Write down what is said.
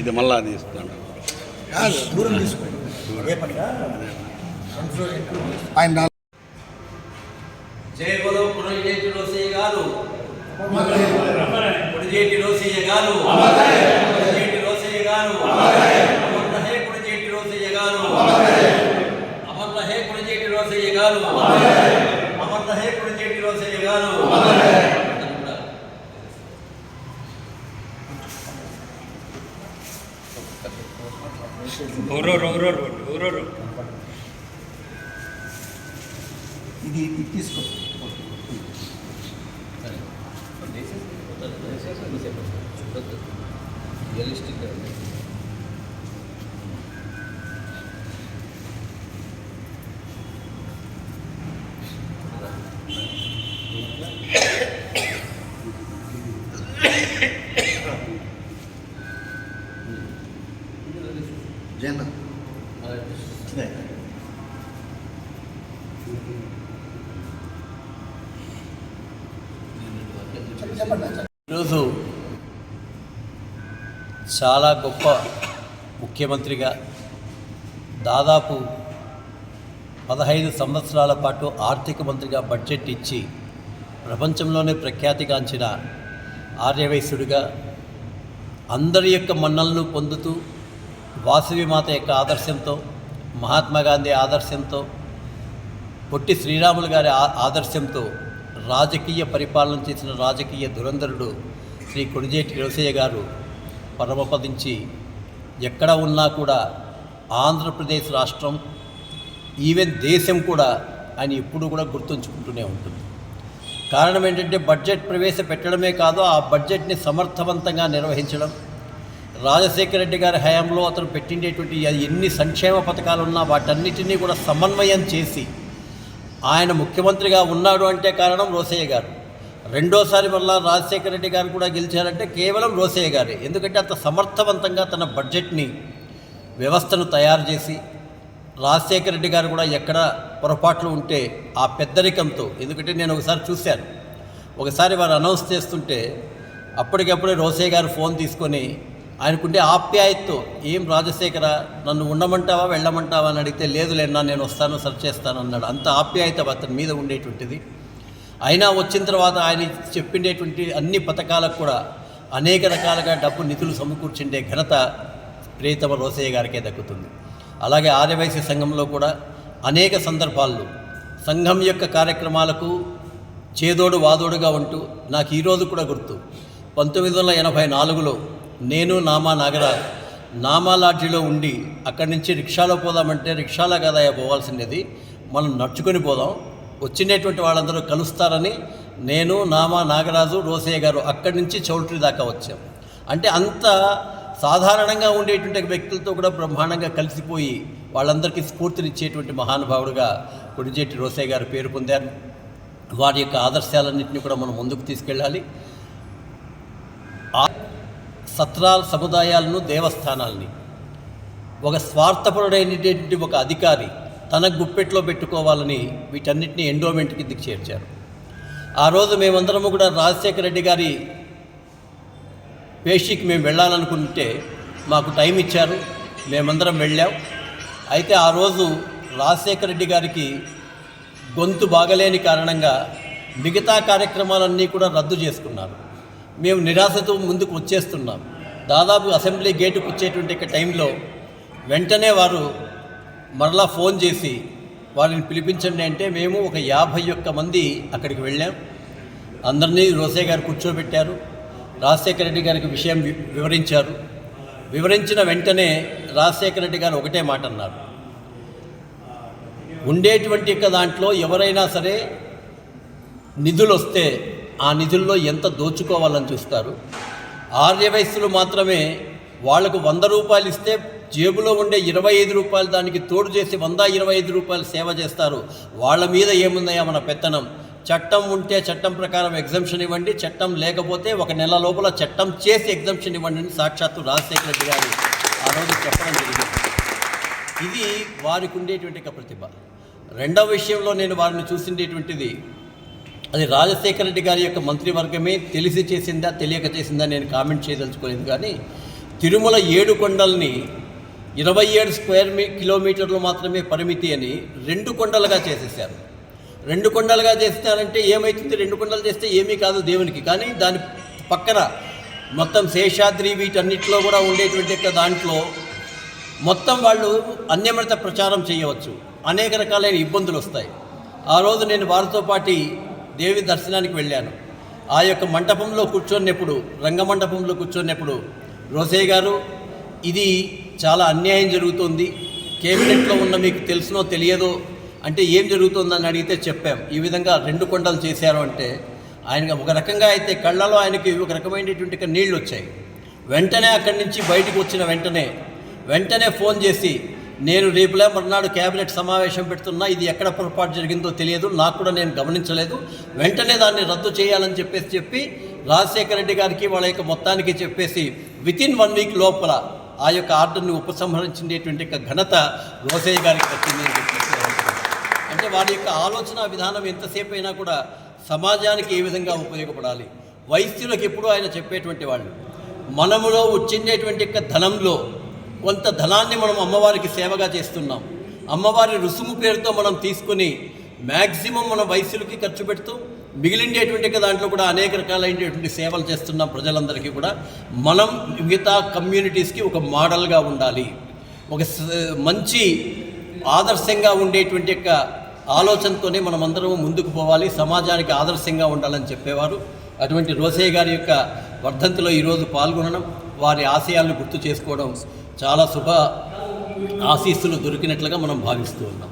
ఇది మళ్ళా అది ఇస్తాను కాదు దూరం తీసుకోండి. అదే పనిగా ఆయన నాలుగు జై బలో పునర్జేటి రోసయ్య గారు. పునర్జేటి రోసయ్య గారు. పునర్జేటి రోసయ్య గారు. అమర్ రహే పునర్జేటి రోసయ్య గారు. అమర్ రహే పునర్జేటి రోసయ్య గారు. అమర్ రహే పునర్జేటి రోసయ్య గారు ఇది ఇది తీసుకో జయన్న ఇదే. చెప్పండి ఈరోజు చాలా గొప్ప ముఖ్యమంత్రిగా దాదాపు పదహైదు సంవత్సరాల పాటు ఆర్థిక మంత్రిగా బడ్జెట్ ఇచ్చి ప్రపంచంలోనే ప్రఖ్యాతిగాంచిన ఆర్యవైశ్యుడిగా అందరి యొక్క మన్నలను పొందుతూ వాసవి మాత యొక్క ఆదర్శంతో మహాత్మా గాంధీ ఆదర్శంతో పొట్టి శ్రీరాములు గారి ఆదర్శంతో రాజకీయ పరిపాలన చేసిన రాజకీయ ధురంధరుడు శ్రీ కొడిజేటి రోసయ్య గారు పరమపదించి ఎక్కడ ఉన్నా కూడా ఆంధ్రప్రదేశ్ రాష్ట్రం ఈవెన్ దేశం కూడా ఆయన ఎప్పుడూ కూడా గుర్తుంచుకుంటూనే ఉంటుంది. కారణం ఏంటంటే బడ్జెట్ ప్రవేశపెట్టడమే కాదు ఆ బడ్జెట్ని సమర్థవంతంగా నిర్వహించడం. రాజశేఖర రెడ్డి గారి హయాంలో అతను పెట్టిండేటువంటి ఎన్ని సంక్షేమ పథకాలు ఉన్నా వాటన్నిటినీ కూడా సమన్వయం చేసి ఆయన ముఖ్యమంత్రిగా ఉన్నాడు అంటే కారణం రోసయ్య గారు. రెండోసారి మళ్ళా రాజశేఖర రెడ్డి గారు కూడా గెలిచారంటే కేవలం రోసయ్య గారే. ఎందుకంటే అంత సమర్థవంతంగా తన బడ్జెట్ని వ్యవస్థను తయారు చేసి రాజశేఖర రెడ్డి గారు కూడా ఎక్కడ పొరపాట్లు ఉంటే ఆ పెద్దరికంతో ఎందుకంటే నేను ఒకసారి చూశాను. ఒకసారి వారు అనౌన్స్ చేస్తుంటే అప్పటికప్పుడే రోసయ్య గారు ఫోన్ తీసుకొని ఆయనకుండే ఆప్యాయతతో ఏం రాజశేఖర నన్ను ఉండమంటావా వెళ్ళమంటావా అని అడిగితే లేదు లేనా నేను వస్తాను సర్చ్ చేస్తాను అన్నాడు. అంత ఆప్యాయత అతని మీద ఉండేటువంటిది. అయినా వచ్చిన తర్వాత ఆయన చెప్పిండేటువంటి అన్ని పథకాలకు కూడా అనేక రకాలుగా డబ్బు నిధులు సమకూర్చుండే ఘనత ప్రియతమ రోసయ్య గారికే దక్కుతుంది. అలాగే ఆర్యవైశ్య సంఘంలో కూడా అనేక సందర్భాల్లో సంఘం యొక్క కార్యక్రమాలకు చేదోడు వాదోడుగా ఉంటూ నాకు ఈరోజు కూడా గుర్తు. పంతొమ్మిది వందల ఎనభై నాలుగులో నేను నామా నాగరాజ్ నామా లాడ్జీలో ఉండి అక్కడి నుంచి రిక్షాలో పోదామంటే రిక్షాలో కదా పోవాల్సిండేది మనం నడుచుకొని పోదాం. వచ్చినటువంటి వాళ్ళందరూ కలుస్తారని నేను నామా నాగరాజు రోసయ్య గారు అక్కడి నుంచి చౌల్ట్రీ దాకా వచ్చాం. అంటే అంత సాధారణంగా ఉండేటువంటి వ్యక్తులతో కూడా బ్రహ్మాండంగా కలిసిపోయి వాళ్ళందరికీ స్ఫూర్తినిచ్చేటువంటి మహానుభావుడుగా కొడిజేటి రోసయ్య గారు పేరు పొందారు. వారి యొక్క ఆదర్శాలన్నింటినీ కూడా మనం ముందుకు తీసుకెళ్ళాలి. ఆ సత్రాల సముదాయాలను దేవస్థానాల్ని. ఒక స్వార్థపరుడైనటువంటి ఒక అధికారి తన గుప్పెట్లో పెట్టుకోవాలని వీటన్నిటిని ఎండోమెంట్ కిందకి చేర్చారు. ఆ రోజు మేమందరము కూడా రాజశేఖర రెడ్డి గారి పేషికి మేము వెళ్ళాలనుకుంటే మాకు టైం ఇచ్చారు. మేమందరం వెళ్ళాం. అయితే ఆ రోజు రాజశేఖర రెడ్డి గారికి గొంతు బాగలేని కారణంగా మిగతా కార్యక్రమాలన్నీ కూడా రద్దు చేసుకున్నారు. మేము నిరాశతో ముందుకు వచ్చేస్తున్నాం. దాదాపు అసెంబ్లీ గేటుకు వచ్చేటువంటి టైంలో వెంటనే వారు మరలా ఫోన్ చేసి వారిని పిలిపించండి అంటే మేము ఒక యాభై ఒక్క మంది అక్కడికి వెళ్ళాం. అందరినీ రోసే గారు కూర్చోబెట్టారు. రాజశేఖర రెడ్డి గారికి విషయం వివరించారు. వివరించిన వెంటనే రాజశేఖర రెడ్డి గారు ఒకటే మాట అన్నారు. ఉండేటువంటి యొక్క దాంట్లో ఎవరైనా సరే నిధులు వస్తే ఆ నిధుల్లో ఎంత దోచుకోవాలని చూస్తారు. ఆర్యవయస్సులు మాత్రమే వాళ్ళకు వంద రూపాయలు ఇస్తే జేబులో ఉండే ఇరవై ఐదు రూపాయలు దానికి తోడు చేసి వంద ఇరవై ఐదు రూపాయలు సేవ చేస్తారు. వాళ్ళ మీద ఏముందయ్యా మన పెత్తనం? చట్టం ఉంటే చట్టం ప్రకారం ఎగ్జంప్షన్ ఇవ్వండి చట్టం లేకపోతే ఒక నెల లోపల చట్టం చేసి ఎగ్జంప్షన్ ఇవ్వండి అని సాక్షాత్తు రాజశేఖర రెడ్డి గారు ఆ రోజు చెప్పడం జరిగింది. ఇది వారికి ఉండేటువంటి ఒక ప్రతిభ. రెండవ విషయంలో నేను వారిని చూసిండేటువంటిది అది రాజశేఖర రెడ్డి గారి యొక్క మంత్రివర్గమే తెలిసి చేసిందా తెలియక చేసిందా నేను కామెంట్ చేయదలుచుకోలేదు కానీ తిరుమల ఏడు కొండల్ని ఇరవై ఏడు స్క్వేర్ మీ కిలోమీటర్లు మాత్రమే పరిమితి అని రెండు కొండలుగా చేసేసారు రెండు కొండలుగా చేస్తారంటే ఏమవుతుంది రెండు కొండలు చేస్తే ఏమీ కాదు దేవునికి. కానీ దాని పక్కన మొత్తం శేషాద్రి వీటన్నిటిలో కూడా ఉండేటువంటి యొక్క దాంట్లో మొత్తం వాళ్ళు అన్యమత ప్రచారం చేయవచ్చు. అనేక రకాలైన ఇబ్బందులు వస్తాయి. ఆ రోజు నేను వారితో పాటి దేవి దర్శనానికి వెళ్ళాను. ఆ యొక్క మంటపంలో కూర్చొన్నప్పుడు రంగమండపంలో కూర్చొన్నప్పుడు రోసయ్య గారు ఇది చాలా అన్యాయం జరుగుతుంది. కేబినెట్లో ఉన్న మీకు తెలుసునో తెలియదో అంటే ఏం జరుగుతుందని అడిగితే చెప్పాం. ఈ విధంగా రెండు కొండలు చేశారు అంటే ఆయన ఒక రకంగా అయితే కళ్ళలో ఆయనకి ఒక రకమైనటువంటి నీళ్ళు వచ్చాయి. వెంటనే అక్కడి నుంచి బయటకు వచ్చిన వెంటనే వెంటనే ఫోన్ చేసి నేను రేపులే మర్నాడు క్యాబినెట్ సమావేశం పెడుతున్నా ఇది ఎక్కడ పొరపాటు జరిగిందో తెలియదు నాకు కూడా నేను గమనించలేదు. వెంటనే దాన్ని రద్దు చేయాలని చెప్పేసి చెప్పి రాజశేఖర రెడ్డి గారికి వాళ్ళ యొక్క మొత్తానికి చెప్పేసి విత్ ఇన్ వన్ వీక్ లోపల ఆ యొక్క ఆర్డర్ని ఉపసంహరించేటువంటి యొక్క ఘనత రోసయ్య గారికి వచ్చింది అంటే వారి యొక్క ఆలోచన విధానం ఎంతసేపు అయినా కూడా సమాజానికి ఏ విధంగా ఉపయోగపడాలి? వైద్యులకు ఎప్పుడూ ఆయన చెప్పేటువంటి వాళ్ళు మనములో వచ్చిండేటువంటి యొక్క ధనంలో కొంత ధనాన్ని మనం అమ్మవారికి సేవగా చేస్తున్నాం. అమ్మవారి రుసుము పేరుతో మనం తీసుకుని మ్యాక్సిమం మన వైద్యులకి ఖర్చు పెడుతూ మిగిలిండేటువంటి దాంట్లో కూడా అనేక రకాలైనటువంటి సేవలు చేస్తున్నాం ప్రజలందరికీ కూడా మనం మిగతా కమ్యూనిటీస్కి ఒక మోడల్గా ఉండాలి. ఒక మంచి ఆదర్శంగా ఉండేటువంటి యొక్క ఆలోచనతోనే మనం అందరం ముందుకు పోవాలి సమాజానికి ఆదర్శంగా ఉండాలని చెప్పేవారు. అటువంటి రోసయ్య గారి యొక్క వర్ధంతిలో ఈరోజు పాల్గొనడం వారి ఆశయాలను గుర్తు చేసుకోవడం చాలా శుభ ఆశీస్సులు దొరికినట్లుగా మనం భావిస్తూ ఉన్నాం.